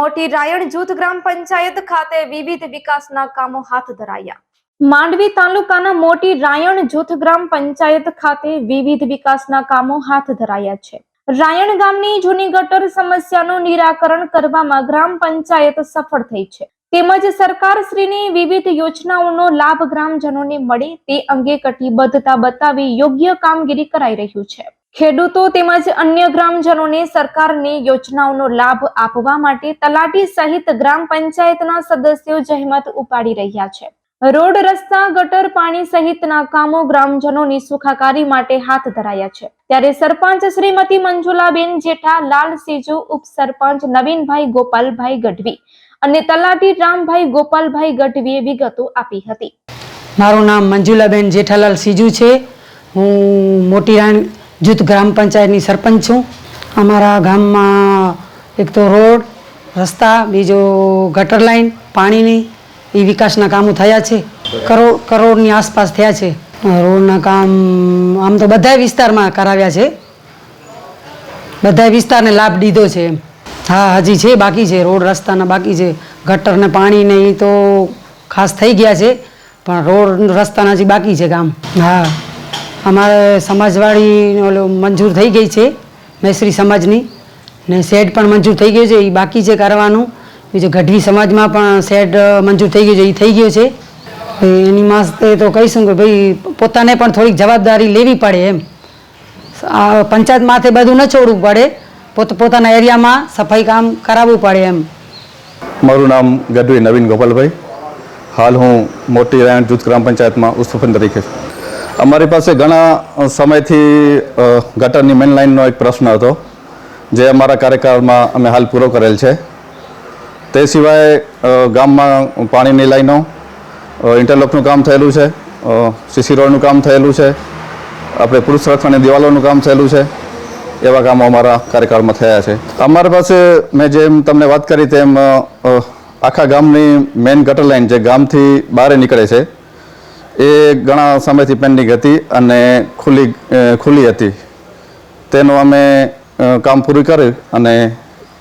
મોટી રાયણ જૂથ ગ્રામ પંચાયત ખાતે વિવિધ વિકાસના કામો હાથ ધરાયા. માંડવી તાલુકાના મોટી રાયણ જૂથ ગ્રામ પંચાયત ખાતે વિવિધ વિકાસના કામો હાથ ધરાયા છે. રાયણ ગામની જૂની ગટર સમસ્યાનું નિરાકરણ કરવામાં ગ્રામ પંચાયત સફળ થઈ છે. તેમજ સરકારશ્રીની વિવિધ યોજનાઓનો લાભ ગ્રામજનોને મળે તે અંગે કટિબદ્ધતા બતાવી યોગ્ય કામગીરી કરાઈ રહ્યું છે. ખેડૂતો તેમજ અન્ય ગ્રામજનોને સરકારની યોજનાઓનો લાભ આપવા માટે તલાટી સહિત ગ્રામ પંચાયતના સદસ્યો જહેમત ઉપાડી રહ્યા છે. રોડ, રસ્તા, ગટર, પાણી સહિતના કામો ગ્રામજનોની સુખાકારી માટે હાથ ધરાયા છે. ત્યારે સરપંચ શ્રીમતી મંજુલાબેન જેઠા, લાલ સીજુ, ઉપસરપંચ નવીનભાઈ ગોપાલભાઈ ગઢવી અને તલાટી રામભાઈ ગોપાલભાઈ ગઢવીએ વિગતો આપી હતી. મારું નામ મંજુલાબેન જેઠાલાલ સીજુ છે. હું મોટી રાણ જૂથ ગ્રામ પંચાયતની સરપંચ છું. અમારા ગામમાં એક તો રોડ, રસ્તા, બીજો ગટર લાઈન, પાણીની એ વિકાસના કામો થયા છે. કરોડ, કરોડની આસપાસ થયા છે. રોડના કામ આમ તો બધા વિસ્તારમાં કરાવ્યા છે. બધા વિસ્તારને લાભ દીધો છે એમ. હા, હજી છે, બાકી છે, રોડ રસ્તાના બાકી છે. ગટરને પાણીને એ તો ખાસ થઈ ગયા છે. પણ રોડ રસ્તાના હજી બાકી છે કામ. હા. અમારે સમાજવાળી ઓલો મંજૂર થઈ ગઈ છે મૈસરી સમાજની. ને શેડ પણ મંજૂર થઈ ગયું છે એ બાકી છે કરવાનું. બીજું ગઢવી સમાજમાં પણ શેડ મંજૂર થઈ ગયું છે એ થઈ ગયું છે. એની માસ્તે તો કહીશું કે ભાઈ, પોતાને પણ થોડીક જવાબદારી લેવી પડે એમ. આ પંચાયત માથે બધું ન છોડવું પડે, પોત, પોતાના એરિયામાં સફાઈ કામ કરાવવું પડે એમ. મારું નામ ગઢવી નવીન ગોપાલભાઈ. હાલ હું મોટી રાયણ જૂથ ગ્રામ પંચાયતમાં ઉપસરપંચ તરીકે છું. અમારી પાસે ઘણા સમયથી ગટરની મેન લાઇનનો એક પ્રશ્ન હતો, જે અમારા કાર્યકાળમાં અમે હાલ પૂરો કરેલ છે. તે સિવાય ગામમાં પાણીની લાઈનો ઇન્ટરલોકનું કામ થયેલું છે સીસી રોડનું કામ થયેલું છે, આપણે પુરુષ રક્ષણની દિવાલોનું કામ થયેલું છે, એવા કામો અમારા કાર્યકાળમાં થયા છે. અમારી પાસે મેં જેમ તમને વાત કરી તેમ આખા ગામની મેઇન ગટર લાઇન જે ગામથી બહાર નીકળે છે એ ઘણા સમયથી પેન્ડિંગ હતી અને ખુલ્લી ખુલ્લી હતી. તેનું અમે કામ પૂરું કર્યું અને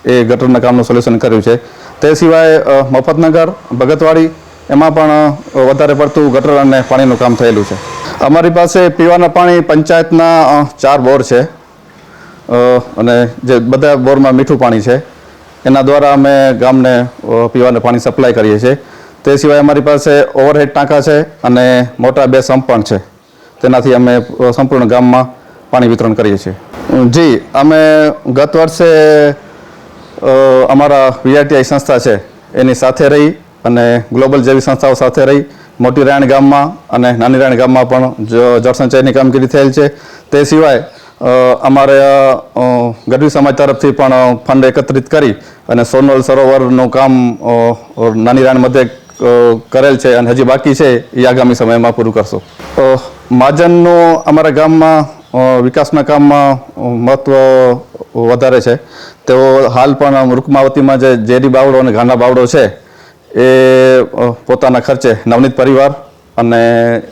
એ ગટરના કામનું સોલ્યુશન કર્યું છે. તે સિવાય મફતનગર, ભગતવાડી, એમાં પણ વધારે પડતું ગટર અને પાણીનું કામ થયેલું છે. અમારી પાસે પીવાના પાણી પંચાયતના ચાર બોર છે. અને જે બધા બોરમાં મીઠું પાણી છે. એના દ્વારા અમે ગામને પીવાનું પાણી સપ્લાય કરીએ છીએ. તે સિવાય અમારી પાસે ઓવરહેડ ટાંકા છે અને મોટા બે સંપ પણ છે. તેનાથી અમે સંપૂર્ણ ગામમાં પાણી વિતરણ કરીએ છીએ. જી, અમે ગત વર્ષે અમારા વીઆરટીઆઈ સંસ્થા છે, એની સાથે રહી અને ગ્લોબલ જેવી સંસ્થાઓ સાથે રહી. મોટી રાયણ ગામમાં અને નાની રાયણ ગામમાં પણ જળસંચયની કામગીરી થયેલ છે. તે સિવાય અમારે ગઢવી સમાજ તરફથી પણ ફંડ એકત્રિત કરી અને સોનલ સરોવરનું કામ નાની રાયણ મધ્યે કરેલ છે અને હજી બાકી છે એ આગામી સમયમાં પૂરું કરશું. અ, મહાજનનું અમારા ગામમાં વિકાસના કામમાં મહત્ત્વ વધારે છે. તેઓ હાલ પણ રૂકમાવતીમાં જે જેડી બાવડો અને ઘાના બાવડો છે એ પોતાના ખર્ચે નવનીત પરિવાર અને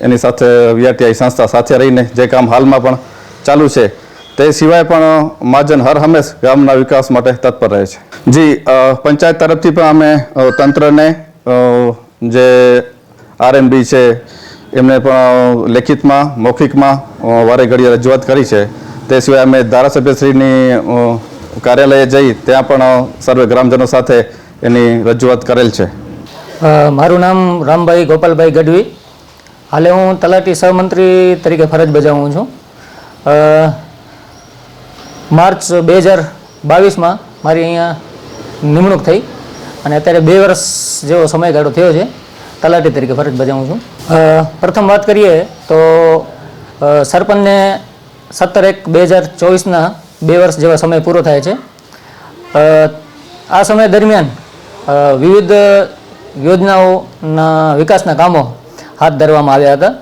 એની સાથે વીઆરટીઆઈ સંસ્થા સાથે રહીને જે કામ હાલમાં પણ ચાલુ છે તે સિવાય પણ મહાજન હર હંમેશ ગામના વિકાસ માટે તત્પર રહે છે. જી પંચાયત તરફથી પણ અમે તંત્રને જે આરએનબી છે, એમને પણ લેખિતમાં, મૌખિકમાં વારે ઘડીએ રજૂઆત કરી છે. તે સિવાય અમે ધારાસભ્યશ્રીની કાર્યાલયે જઈ ત્યાં પણ સર્વે ગ્રામજનો સાથે એની રજૂઆત કરેલ છે. મારું નામ રામભાઈ ગોપાલભાઈ ગઢવી. હાલે હું તલાટી સહમંત્રી તરીકે ફરજ બજાવું છું. માર્ચ બે હજાર બાવીસમાં મારી અહીંયા નિમણૂક થઈ. અને અત્યારે બે વર્ષ જેવો સમયગાળો થયો છે. તલાટી તરીકે ફરજ બજાવું છું. પ્રથમ વાત કરીએ તો સરપંચને સત્તર એક બે હજાર ચોવીસના બે વર્ષ જેવા સમય પૂરો થાય છે. આ સમય દરમિયાન વિવિધ યોજનાઓના વિકાસના કામો હાથ ધરવામાં આવ્યા હતા.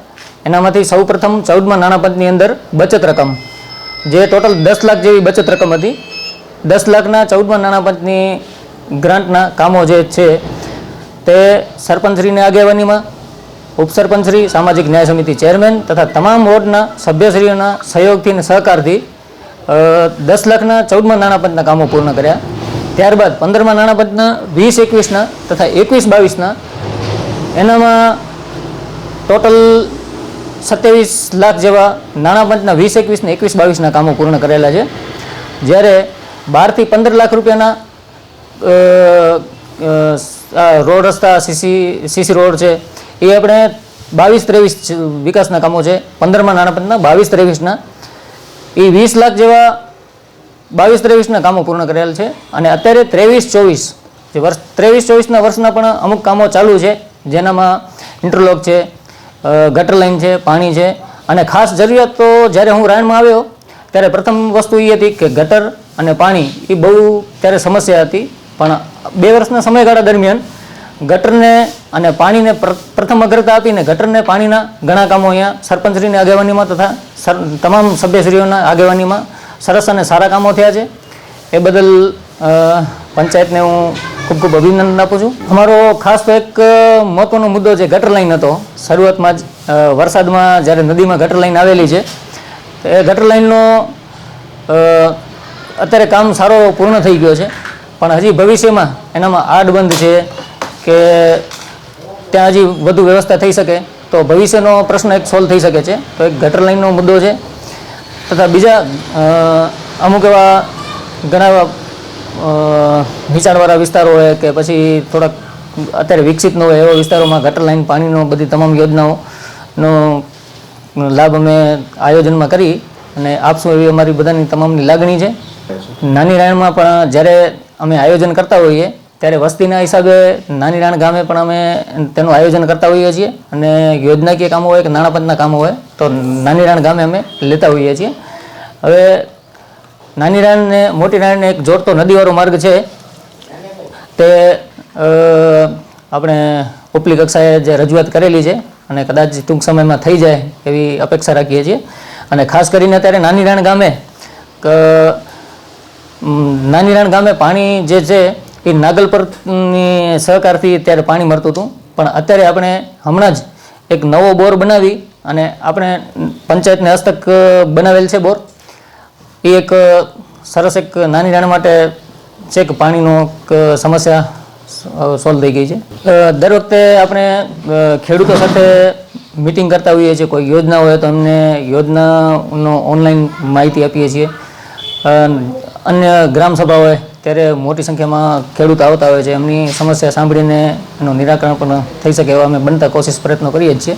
એનામાંથી સૌપ્રથમ ચૌદમાં નાણાં પંચની અંદર બચત રકમ, જે ટોટલ દસ લાખ જેવી બચત રકમ હતી. દસ લાખના ચૌદમાં નાણાં પંચની ગ્રાન્ટના કામો જે છે તે સરપંચશ્રીની આગેવાનીમાં, ઉપસરપંચશ્રી, સામાજિક ન્યાય સમિતિ ચેરમેન તથા તમામ વોર્ડના સભ્યશ્રીઓના સહયોગથી અને સહકારથી દસ લાખના ચૌદમાં નાણાપંચના કામો પૂર્ણ કર્યા. ત્યારબાદ પંદરમાં નાણાપંચના, વીસ એકવીસના તથા એકવીસ બાવીસના. એનામાં ટોટલ સત્યાવીસ લાખ જેવા નાણાં પંચના વીસ એકવીસને એકવીસ બાવીસના કામો પૂર્ણ કરેલા છે. જ્યારે બારથી પંદર લાખ રૂપિયાના રોડ રસ્તા, સીસી સીસી રોડ છે, એ આપણે બાવીસ ત્રેવીસ વિકાસના કામો છે, પંદરમાં નાણાપંચના બાવીસ ત્રેવીસના. એ વીસ લાખ જેવા બાવીસ ત્રેવીસના કામો પૂર્ણ કરેલ છે અને અત્યારે ત્રેવીસ ચોવીસ, જે વર્ષ, ત્રેવીસ ચોવીસના વર્ષના પણ અમુક કામો ચાલુ છે, જેનામાં ઇન્ટરલોક છે ગટર લાઇન છે, પાણી છે, અને ખાસ જરૂરિયાત તો જ્યારે હું રાયણમાં આવ્યો, ત્યારે પ્રથમ વસ્તુ એ હતી કે ગટર અને પાણી એ બહુ ત્યારે સમસ્યા હતી. પણ બે વર્ષના સમયગાળા દરમિયાન ગટરને અને પાણીને પ્રથમ અગ્રતા આપીને ગટરને પાણીના ઘણા કામો અહીંયા સરપંચશ્રીની આગેવાનીમાં તથા તમામ સભ્યશ્રીઓના આગેવાનીમાં સરસ અને સારા કામો થયા છે. એ બદલ પંચાયતને હું ખૂબ ખૂબ અભિનંદન આપું છું. અમારો ખાસ તો એક મહત્વનો મુદ્દો જે ગટર લાઇન હતો, શરૂઆતમાં જ વરસાદમાં જ્યારે નદીમાં ગટર લાઈન આવેલી છે, એ ગટર લાઈનનો અત્યારે કામ સારો પૂર્ણ થઈ ગયો છે. પણ હજી ભવિષ્યમાં એનામાં આડબંધ છે કે ત્યાં હજી વધુ વ્યવસ્થા થઈ શકે. તો ભવિષ્યનો પ્રશ્ન એક સોલ્વ થઈ શકે છે. તો એક ગટર લાઇનનો મુદ્દો છે. તથા બીજા અમુક એવા ઘણા એવા નીચાણવાળા વિસ્તારો હોય કે પછી થોડાક અત્યારે વિકસિત ન હોય એવા વિસ્તારોમાં ગટર લાઈન પાણીનો બધી તમામ યોજનાઓનો લાભ અમે આયોજનમાં કરી અને આપશું એવી અમારી બધાની તમામની લાગણી છે. નાની રાયણમાં પણ જ્યારે અમે આયોજન કરતા હોઈએ. ત્યારે વસ્તીના હિસાબે નાની રાણ ગામે પણ અમે તેનું આયોજન કરતા હોઈએ છીએ અને યોજનાકીય કામો હોય કે નાણાપંચના કામો હોય તો નાની રાણ ગામે અમે લેતા હોઈએ છીએ. હવે નાની રાણને, મોટી રાણને એક જોડતો નદીવાળો માર્ગ છે. તે આપણે ઉપલી કક્ષાએ જે રજૂઆત કરેલી છે અને કદાચ ટૂંક સમયમાં થઈ જાય એવી અપેક્ષા રાખીએ છીએ. અને ખાસ કરીને અત્યારે નાની રાણ ગામે નાની રાણ ગામે પાણી જે છે એ નાગલપરની સહકારથી ત્યારે પાણી મળતું હતું. પણ અત્યારે આપણે હમણાં જ એક નવો બોર બનાવી અને આપણે પંચાયતને હસ્તક બનાવેલ છે બોર. એ એક સરસ એક નાની રાણ માટે છે કે પાણીનો સમસ્યા સોલ્વ થઈ ગઈ છે. દર વખતે આપણે ખેડૂતો સાથે મિટિંગ કરતા હોઈએ છીએ. કોઈ યોજના હોય તો અમને યોજનાનો ઓનલાઈન માહિતી આપીએ છીએ. અન્ય ગ્રામ સભા હોય ત્યારે મોટી સંખ્યામાં ખેડૂત આવતા હોય છે. એમની સમસ્યા સાંભળીને એનું નિરાકરણ પણ થઈ શકે એવા અમે બનતા કોશિશ પ્રયત્નો કરીએ જ છીએ.